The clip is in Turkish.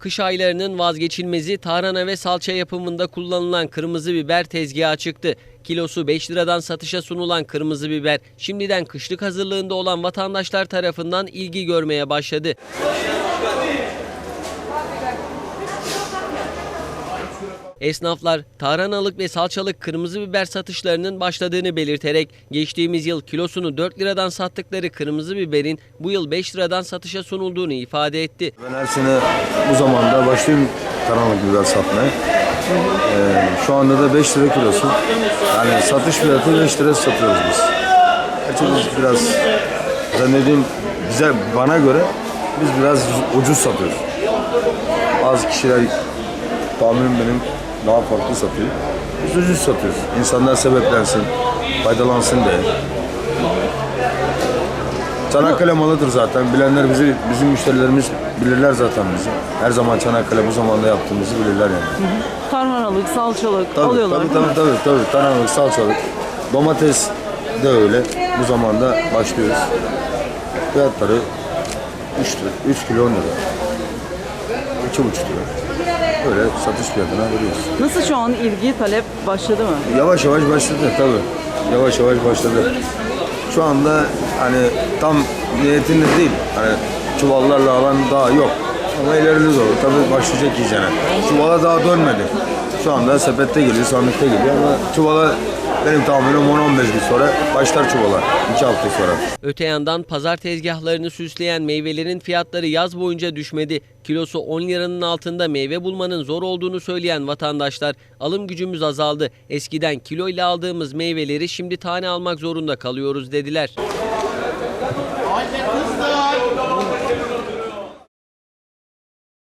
Kış aylarının vazgeçilmezi tarhana ve salça yapımında kullanılan kırmızı biber tezgaha çıktı. Kilosu 5 liradan satışa sunulan kırmızı biber şimdiden kışlık hazırlığında olan vatandaşlar tarafından ilgi görmeye başladı. Esnaflar tarhanalık ve salçalık kırmızı biber satışlarının başladığını belirterek geçtiğimiz yıl kilosunu 4 liradan sattıkları kırmızı biberin bu yıl 5 liradan satışa sunulduğunu ifade etti. Ben her sene bu zamanda başlıyorum tarhanalık biber satmaya. Ee, şu anda da 5 lira kilosu. Yani satış fiyatı 5 lira satıyoruz biz. Biz biraz zannediyorum bize bana göre biz biraz ucuz satıyoruz. Bazı kişiler tahminim benim daha farklı satıyor. Biz ucuz satıyoruz. İnsanlar sebeplensin, faydalansın diye. Çanakkale malıdır zaten. Bilenler bizi, bizim müşterilerimiz bilirler zaten bizi. Her zaman Çanakkale bu zamanda yaptığımızı bilirler yani. Tarhanalık, salçalık Tabii, alıyorlar tabii, değil tabii, mi? tabii, tabii. Tarhanalık, salçalık. Domates de öyle. Bu zamanda başlıyoruz. Fiyatları 3 lira, 3 kilo 10 lira. 2,5 lira. Öyle satış fiyatına veriyoruz. Nasıl şu an ilgi, talep başladı mı? Yavaş yavaş başladı tabii. Yavaş yavaş başladı. Şu anda hani tam niyetinde değil. Hani çuvallarla alan daha yok. Ama ileride doğru tabii başlayacak iyicene. Çuvala daha dönmedi. Şu anda sepette geliyor, sandıkta geliyor ama çuvala benim tahminim 10-15 gün sonra başlar çuvala. 2 hafta sonra. Öte yandan pazar tezgahlarını süsleyen meyvelerin fiyatları yaz boyunca düşmedi. Kilosu 10 liranın altında meyve bulmanın zor olduğunu söyleyen vatandaşlar alım gücümüz azaldı. Eskiden kilo ile aldığımız meyveleri şimdi tane almak zorunda kalıyoruz dediler.